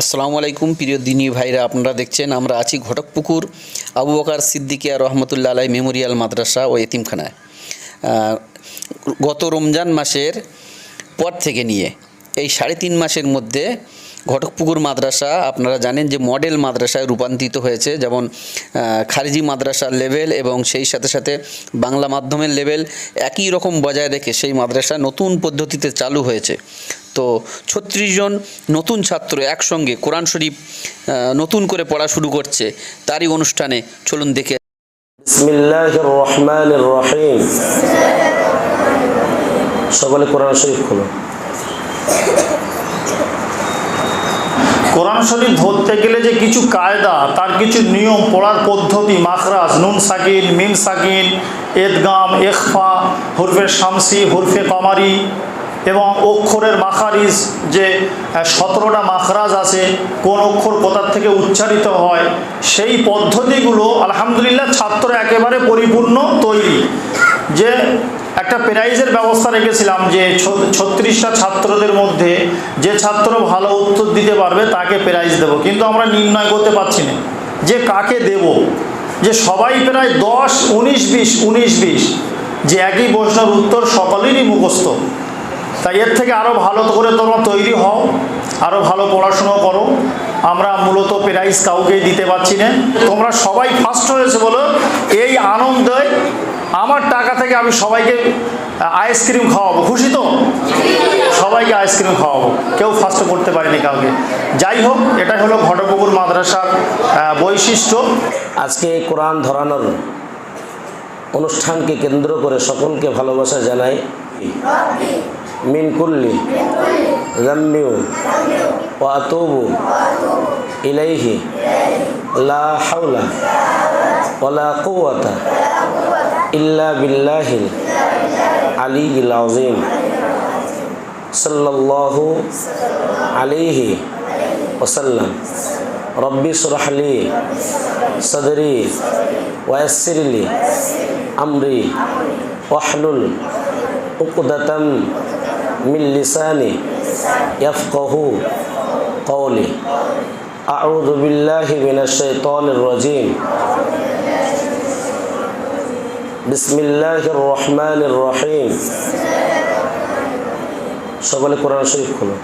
আসসালামু আলাইকুম, প্রিয় দিনী ভাইরা, আপনারা দেখছেন, আমরা আছি ঘটকপুকুর, আবু বকার সিদ্দিকিয়া রহমতুল্লা আলাই মেমোরিয়াল মাদ্রাসা ও এতিমখানায়। গত রমজান মাসের পর থেকে নিয়ে, এই সাড়ে তিন মাসের মধ্যে ঘটকপুকুর মাদ্রাসা, আপনারা জানেন যে মডেল মাদ্রাসায় রূপান্তরিত হয়েছে, যেমন খারিজি মাদ্রাসার লেভেল এবং সেই সাথে সাথে বাংলা মাধ্যমের লেভেল একই রকম বজায় রেখে সেই মাদ্রাসা নতুন পদ্ধতিতে চালু হয়েছে। তো ছত্রিশ জন নতুন ছাত্র একসঙ্গে কোরআন শরীফ নতুন করে পড়া শুরু করছে, তারই অনুষ্ঠানে চলুন দেখে সকলে কোরআন শরীফ খুলুন কোরআন শরীফ ধরতে গেলে যে কিছু কায়দা, তার কিছু নিয়ম, পড়ার পদ্ধতি, মাখরাজ, নুন সাকিন, মিম সাকিন, এদগাম, এখফা, হুরফে শামসি, হুরফে কামারি এবং অক্ষরের মাখারিজ যে সতেরোটা মাখরাজ আছে, কোন অক্ষর কোথার থেকে উচ্চারিত হয়, সেই পদ্ধতিগুলো আলহামদুলিল্লাহ ছাত্র একেবারে পরিপূর্ণ তৈরি। যে একটা প্রাইজের ব্যবস্থা রেখেছিলাম যে ছত্রিশটা ছাত্রদের মধ্যে যে ছাত্র ভালো উত্তর দিতে পারবে তাকে প্রাইজ দেব। কিন্তু আমরা নির্ণয় করতে পারছি না যে কাকে দেব। যে সবাই প্রায় দশ, উনিশ, বিশ উনিশ, বিশ, যে একই প্রশ্নের উত্তর সকলেরই মুখস্থ। তাই এর থেকে আরও ভালো করে তোমরা তৈরি হও আরও ভালো পড়াশুনো করো। আমরা মূলত প্রাইজ কাউকেই দিতে পারছি না। তোমরা সবাই ফার্স্ট হয়েছে বলো এই আনন্দে আমার টাকা থেকে আমি সবাইকে আইসক্রিম খাওয়াবো। খুশি তো? সবাইকে আইসক্রিম খাওয়াবো। কেউ ফার্স্ট করতে পারেনি কাউকে। যাই হোক এটা হলো ঘটপুকুর মাদ্রাসার বৈশিষ্ট্য। আজকে কোরআন ধরানোর অনুষ্ঠানকে কেন্দ্র করে সকলকে ভালোবাসা জানাই। মিনকুল্লি, জাম্মিউ ও আতুবু ইলাইহি, লা হাওলা ওলা কুওয়াতা। ইল্লা বিল্লাহিল আলিয়িল আযীম সাল্লাল্লাহু আলাইহি ওয়াসাল্লাম রব্বি ইশরাহ লি صدري ويسر لي أمري واحلل عقدة من لساني يفقه قولي أعوذ بالله من الشيطان الرجيم বিসমিল্লাহির রহমানির রহিম। সকালে কোরআন শরীফ খোলো।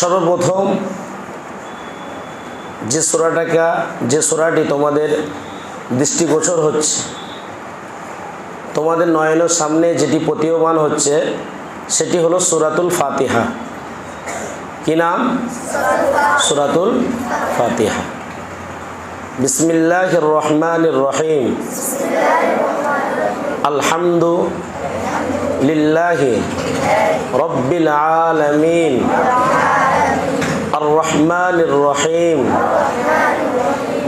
সর্বপ্রথম যে সোরাটাকা, যে সোরাটি তোমাদের দৃষ্টিগোচর হচ্ছে, তোমাদের নয়নের সামনে যেটি প্রতীয়মান হচ্ছে সেটি হলো সুরাতুল ফাতিহা কি নাম সুরাতুল ফাতিহা বিসমিল্লাহ রহমান রহিম আলহামদু লিল্লাহি রব্বিল আলামিন الرحمن الرحيم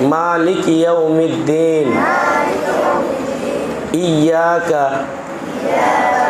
مالك يوم الدين إياك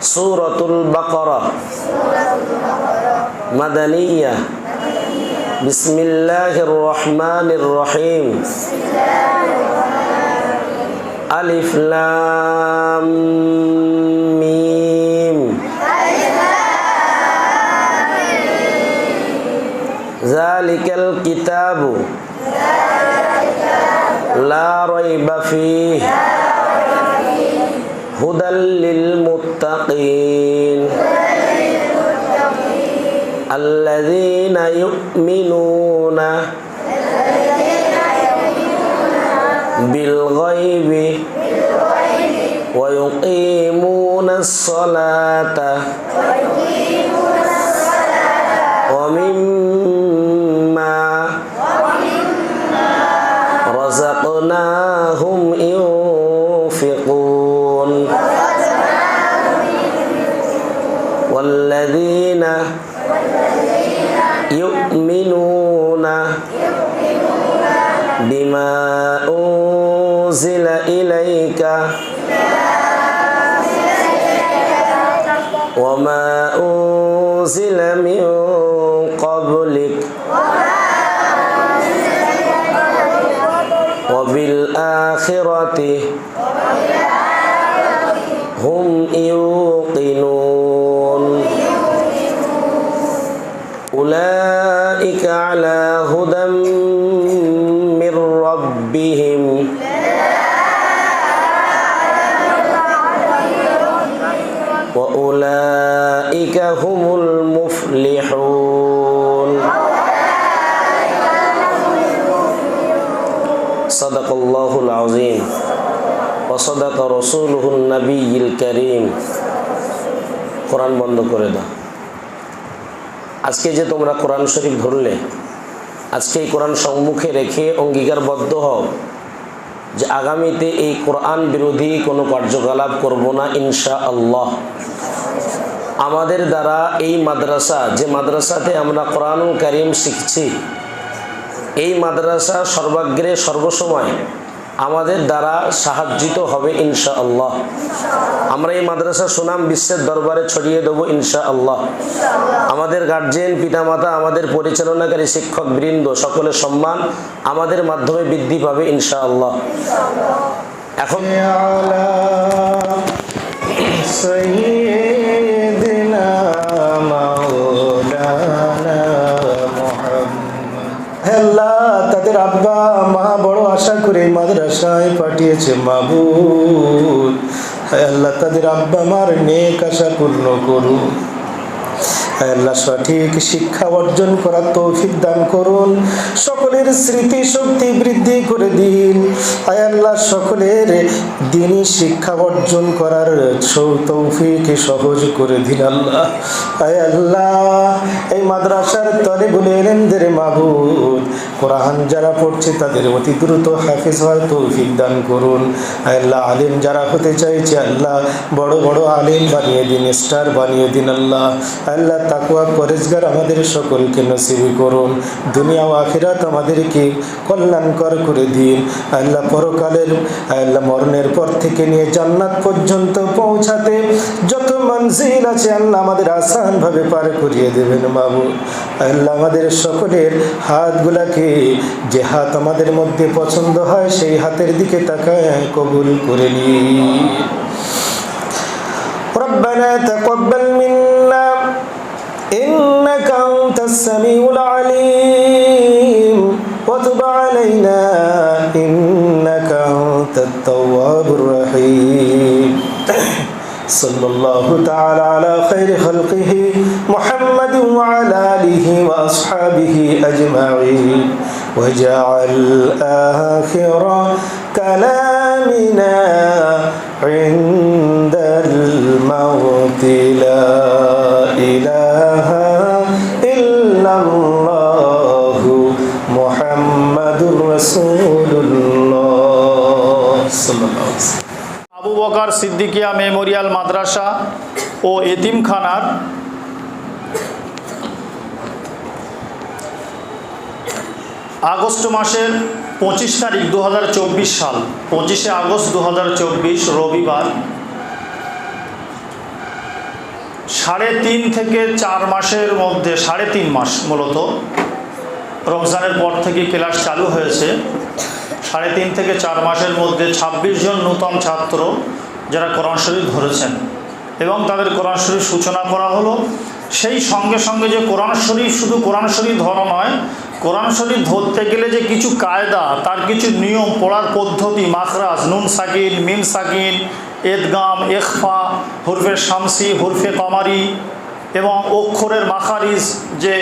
سورة البقرة مدنية بسم الله الرحمن الرحيم ألف لام ميم ذلك الكتاب لا ريب فيه هدى للمتقين الذين يؤمنون بالغيب ويقيمون الصلاة ومما يؤمنون بما أنزل إليك وما أنزل من قبلك وبالآخرة أولئك على هدى من ربهم وأولئك هم المفلحون صدق الله العظيم وصدق رسوله النبي الكريم কোরআন বন্ধ করে দাও আজকে যে তোমরা কোরআন শরীফ ধরলে, আজকে এই কোরআন সম্মুখে রেখে অঙ্গীকারবদ্ধ হও যে আগামীতে এই কোরআন বিরোধী কোনো কার্যকলাপ করব না ইনশা আল্লাহ আমাদের দ্বারা এই মাদ্রাসা, যে মাদ্রাসাতে আমরা কোরআন করিম শিখছি, এই মাদ্রাসা সর্বাগ্রে সর্বসময় আমাদের দ্বারা সাহায্যিত হবে ইনশা আল্লাহ আমরা এই মাদ্রাসা সুনাম বিশ্বের দরবারে ছড়িয়ে দেবো ইনশা আল্লাহ আমাদের গার্জেন পিতামাতা, আমাদের পরিচালনাকারী শিক্ষক বৃন্দ, সকলের সম্মান আমাদের মাধ্যমে বৃদ্ধি পাবে ইনশা আল্লাহ এখন তাদের আব্বা, মা বড় আশা করে মাদ্রাসায় পাঠিয়েছে মাবুদ। হে আল্লাহ, তাদের আব্বা মার নেক আশা পূর্ণ করুন। আল্লাহ, সঠিক শিক্ষা অর্জন করার তৌফিক দান করুন। সকলের স্মৃতি শক্তি বৃদ্ধি করে দিন। আল্লাহ, সকলের দিনই শিক্ষা অর্জন করার তৌফিক সহজ করে দিন আল্লাহ। আল্লাহ, এই মাদ্রাসার তলে বলে এলেন এলেনদের মাবুদ। কোরআন যারা পড়ছে তাদের অতি দ্রুত হাফিজ হওয়ার তৌফিক দান করুন। আল্লাহ আলিম যারা হতে চাইছে, আল্লাহ বড় বড় আলিম বানিয়ে দিন, স্টার বানিয়ে দিন আল্লাহ। আল্লাহ তাকুয়া পরেজগার আমাদের সকলকে নসিবি করুন। দুনিয়া ও আখিরাত আমাদেরকে কল্যাণকর করে দিন। আল্লাহ পরকালের, আল্লাহ মরণের পর থেকে নিয়ে জান্নাত পর্যন্ত পৌঁছাতে যত মঞ্জিল আছে আল্লাহ আমাদের আসানভাবে পার করিয়ে দেবেন বাবু আল্লাহ আমাদের সকলের হাতগুলাকে যে হাত আমাদের মধ্যে পছন্দ হয় সেই হাতের দিকে তাকায় কবুল করে নিই ربنا تقبل منا إنك أنت السميع العليم وتب علينا إنك أنت التواب الرحيم صلى الله تعالى على خير خلقه محمد وعلى آله وأصحابه أجمعين وجعل آخر كلامنا عند الموت لا إله إلا الله محمد رسول الله صلى الله عليه وسلم আবু বকার সিদ্দিকিয়া মেমোরিয়াল মাদ্রাসা ও এতিমখানার আগস্ট মাসের পঁচিশ তারিখ দু হাজার চব্বিশ সাল, পঁচিশে আগস্ট দু হাজার চব্বিশ রবিবার। সাড়ে তিন থেকে চার মাসের মধ্যে, সাড়ে তিন মাস মূলত, রমজানের পর থেকে ক্লাস চালু হয়েছে। সাড়ে তিন থেকে চার মাসের মধ্যে ২৬ জন নূতন ছাত্র যারা কোরআন শরীফ ধরেছেন এবং তাদের কোরআন শরীফ সূচনা করা হলো। সেই সঙ্গে সঙ্গে যে কোরআন শরীফ শুধু কোরআন শরীফ ধরা নয় কোরআন শরীফ ধরতে গেলে যে কিছু কায়দা, তার কিছু নিয়ম, পড়ার পদ্ধতি, মাখরাজ, নুন সাকিন মিম সাকিন এদগাম এখফা হুরফে শামসি, হুরফে কমারি এবং অক্ষরের মাখারিজ যে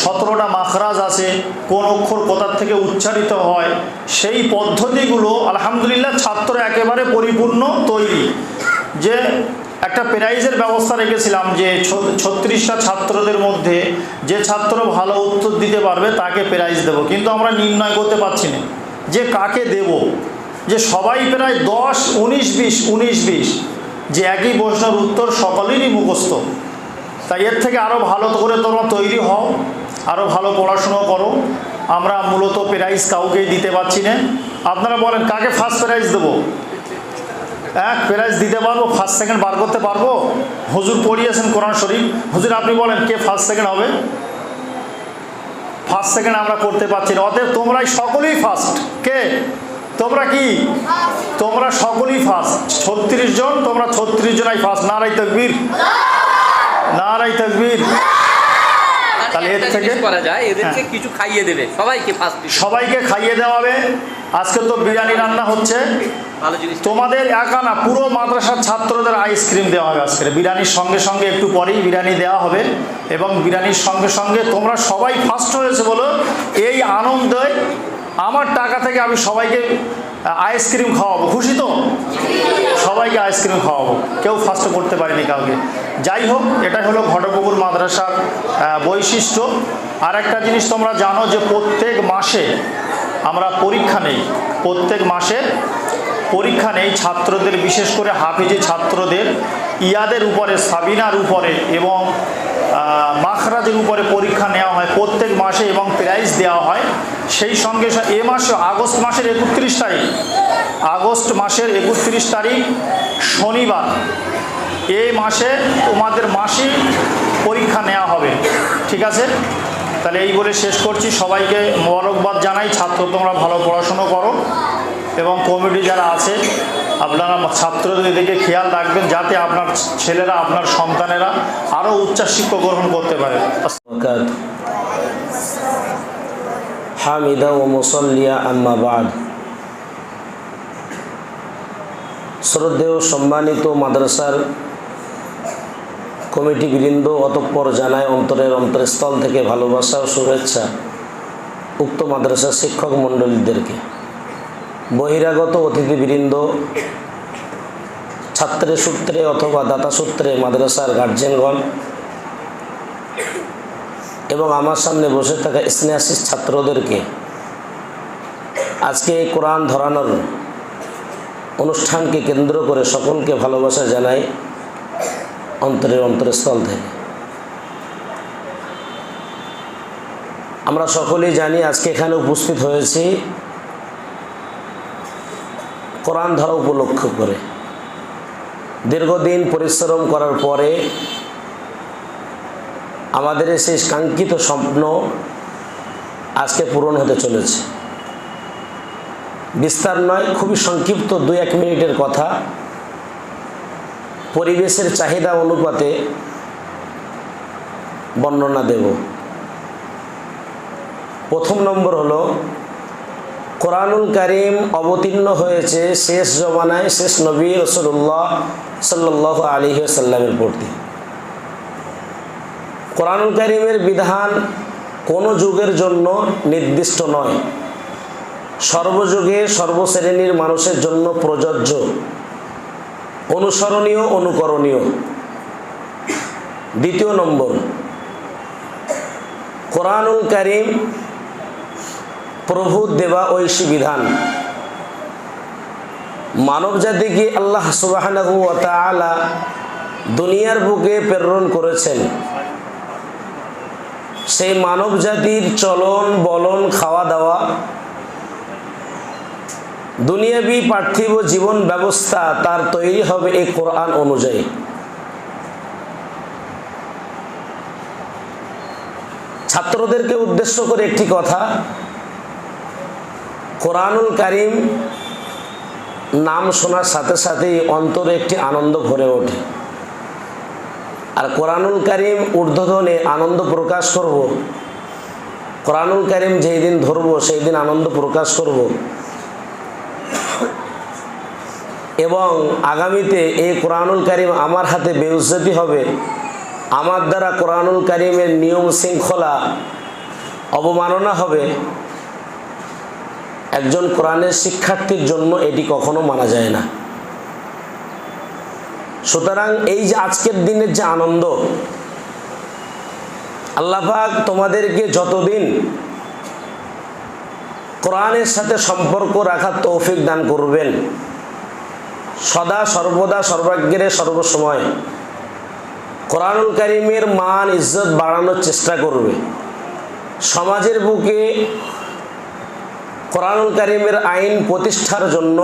সতেরোটা মাখরাজ আছে, কোন অক্ষর কোথার থেকে উচ্চারিত হয়, সেই পদ্ধতিগুলো আলহামদুলিল্লাহ ছাত্র একেবারে পরিপূর্ণ তৈরি। যে একটা প্রাইজের ব্যবস্থা রেখেছিলাম যে ছত্রিশটা ছাত্রদের মধ্যে যে ছাত্র ভালো উত্তর দিতে পারবে তাকে প্রাইজ দেব। কিন্তু আমরা নির্ণয় করতে পারছি না যে কাকে দেব। যে সবাই প্রায় দশ, উনিশ, বিশ উনিশ, বিশ, যে একই প্রশ্নের উত্তর সকলেরই মুখস্থ। তাই এর থেকে আরও ভালো করে তোমরা তৈরি হও আরও ভালো পড়াশুনো করো। আমরা মূলত প্রাইজ কাউকেই দিতে পারছি না। আপনারা বলেন, কাকে ফার্স্ট প্রাইজ দেবো? এক প্রাইজ দিতে পারব ফার্স্ট সেকেন্ড বার করতে পারব। হুজুর পড়িয়েছেন কোরআন শরীফ। হুজুর, আপনি বলেন কে ফার্স্ট সেকেন্ড হবে? ফার্স্ট সেকেন্ড আমরা করতে পারছি না। অতএব তোমরাই সকলেই ফার্স্ট কে? তোমরা কি? তোমরা সকলেই ফার্স্ট ছত্রিশ জন, তোমরা ছত্রিশ জনাই ফার্স্ট নারাই তকবীর। নারাই তকবীর। তাহলে এর থেকে- করা যায় এদেরকে হ্যাঁ। কিছু খাইয়ে দেবে সবাইকে ফার্স্ট সবাইকে খাইয়ে দেওয়া হবে আজকে তো বিরিয়ানি রান্না হচ্ছে। তোমাদের একা না পুরো মাদ্রাসার ছাত্রদের আইসক্রিম দেওয়া হবে আজকে। বিরিয়ানির সঙ্গে সঙ্গে একটু পরেই বিরিয়ানি দেওয়া হবে। এবং বিরিয়ানির সঙ্গে সঙ্গে তোমরা সবাই ফার্স্ট হয়েছে বলো এই আনন্দে আমার টাকা থেকে আমি সবাইকে আইসক্রিম খাওয়াবো। খুশি তো? সবাইকে আইসক্রিম খাওয়াবো। কেউ ফার্স্ট করতে পারেনি কাউকে। যাই হোক, এটাই হলো ঘটপুকুর মাদ্রাসার বৈশিষ্ট্য। আর একটা জিনিস তোমরা জানো যে প্রত্যেক মাসে আমরা পরীক্ষা নেই। প্রত্যেক মাসে পরীক্ষা নেই ছাত্রদের, বিশেষ করে হাফিজি ছাত্রদের। ইয়াদের উপরে, সাবিনার উপরে এবং মাখরাজের উপরে পরীক্ষা নেওয়া হয় প্রত্যেক মাসে এবং প্রাইজ দেওয়া হয় সেই সঙ্গে এ মাসে, আগস্ট মাসের একত্রিশ তারিখ, আগস্ট মাসের একত্রিশ তারিখ শনিবার। এই মাসে তোমাদের মাসিক পরীক্ষা নেওয়া হবে, ঠিক আছে? তাহলে এই বলে শেষ করছি। সবাইকে মোবারকবাদ জানাই। ছাত্র তোমরা ভালো পড়াশুনো করো এবং কমিটি যারা আছে, আপনারা ছাত্রদের দিকে খেয়াল রাখবেন যাতে আপনার ছেলেরা, আপনার সন্তানেরা আরও উচ্চশিক্ষা গ্রহণ করতে পারে। হামিদা ও মুসল্লিয়া আম্মা বাদ। শ্রদ্ধেয় সম্মানিত মাদ্রাসার কমিটি বৃন্দ, অতঃপর জানায় অন্তরের অন্তরস্থল থেকে ভালোবাসা ও শুভেচ্ছা উক্ত মাদ্রাসার শিক্ষক মণ্ডলীদেরকে। বহিরাগত অতিথিবৃন্দ ছাত্রের সূত্রে অথবা দাতা সূত্রে মাদ্রাসার গার্জেনগণ এবং আমার সামনে বসে থাকা স্নেহাশিস ছাত্রদেরকে আজকে কোরআন ধরানোর অনুষ্ঠানকে কেন্দ্র করে সকলকে ভালোবাসা জানাই অন্তরের অন্তরস্থল থেকে। আমরা সকলেই জানি আজকে এখানে উপস্থিত হয়েছি কোরআন ধরা উপলক্ষ করে। দীর্ঘদিন পরিশ্রম করার পরে আমাদের সেই কাঙ্ক্ষিত স্বপ্ন আজকে পূরণ হতে চলেছে। বিস্তার নয়, খুবই সংক্ষিপ্ত দু এক মিনিটের কথা। পরিবেশের চাহিদা অনুপাতে বর্ণনা দেব। প্রথম নম্বর হলো, কোরআনুল কারিম অবতীর্ণ হয়েছে শেষ জমানায় শেষ নবী রসুল্লাহ সাল্লাহ আলী সাল্লামের প্রতি। কোরআনুল কারিমের বিধান কোনো যুগের জন্য নির্দিষ্ট নয়। সর্বযুগে সর্বশ্রেণীর মানুষের জন্য প্রযোজ্য, অনুসরণীয়, অনুকরণীয়। দ্বিতীয় নম্বর, কোরআনুল কারিম প্রভু দেবা ঐশী বিধান। মানব জাতিকে আল্লাহ সুবাহ দুনিয়ার বুকে প্রেরণ করেছেন? সেই মানব জাতির চলন, বলন খাওয়া দাওয়া দুনিয়াবি পার্থিব জীবন ব্যবস্থা তার তৈরি হবে এই কোরআন অনুযায়ী। ছাত্রদেরকে উদ্দেশ্য করে একটি কথা, কোরআনুল কারিম নাম শোনার সাথে সাথেই অন্তরে একটি আনন্দ ভরে ওঠে। আর কোরআনুল কারিম ঊর্ধ্বধনে আনন্দ প্রকাশ করব। কোরআনুল কারিম যেই দিন ধরবো, সেই দিন আনন্দ প্রকাশ করব। এবং আগামীতে এই কোরআনুল কারিম আমার হাতে বেউজ্জতি হবে। আমার দ্বারা কোরআনুল কারিমের নিয়ম শৃঙ্খলা অবমাননা হবে। একজন কোরআনের শিক্ষার্থীর জন্য এটি কখনো মানা যায় না। সুতরাং এই যে আজকের দিনের যে আনন্দ আল্লাহাক তোমাদেরকে যতদিন কোরআনের সাথে সম্পর্ক রাখার তৌফিক দান করবেন, সদা সর্বদা সর্বাগ্রে সর্বসময় কোরআনুল কারিমের মান, ইজ্জত বাড়ানোর চেষ্টা করবে। সমাজের বুকে কোরআনুল কারিমের আইন প্রতিষ্ঠার জন্য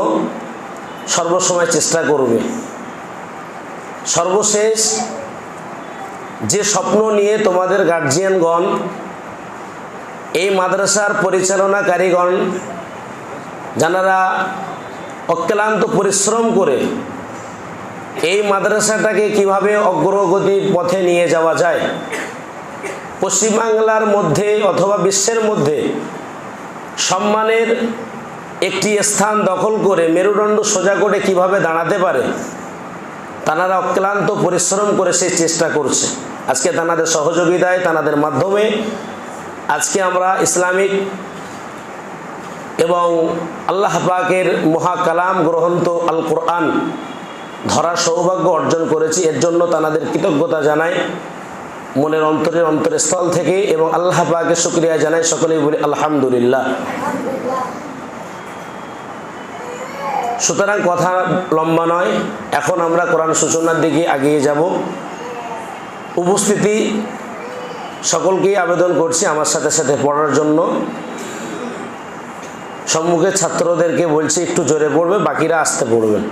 সর্বসময় চেষ্টা করবে। সর্বশেষ যে স্বপ্ন নিয়ে তোমাদের গার্জিয়ানগণ এই মাদ্রাসার পরিচালনাকারীগণ যারা অক্লান্ত পরিশ্রম করে এই মাদ্রাসাটাকে কীভাবে অগ্রগতির পথে নিয়ে যাওয়া যায়, পশ্চিমবাংলার মধ্যে অথবা বিশ্বের মধ্যে সম্মানের একটি স্থান দখল করে মেরুদণ্ড সোজা করে কীভাবে দাঁড়াতে পারে তানারা অক্লান্ত পরিশ্রম করে সেই চেষ্টা করছে। আজকে তানাদের সহযোগিতায়, তানাদের মাধ্যমে আজকে আমরা ইসলামিক এবং আল্লাহ পাকের মহাকালাম গ্রহন্ত আল কোরআন ধরার সৌভাগ্য অর্জন করেছি। এর জন্য তানাদের কৃতজ্ঞতা জানাই। মনের অন্তরের অন্তরস্থল থেকে এবং আল্লাহ পাকের শুক্রিয়া জানাই। সকলেই বলি, আলহামদুলিল্লাহ। সুতরাং কথা লম্বা নয়। এখন আমরা কোরআন সূচনার দিকে এগিয়ে যাব। উপস্থিতি সকলকেই আবেদন করছি আমার সাথে সাথে পড়ার জন্য। সম্মুখে ছাত্রদেরকে বলছি একটু জোরে পড়বে, বাকিরা আসতে পড়বেন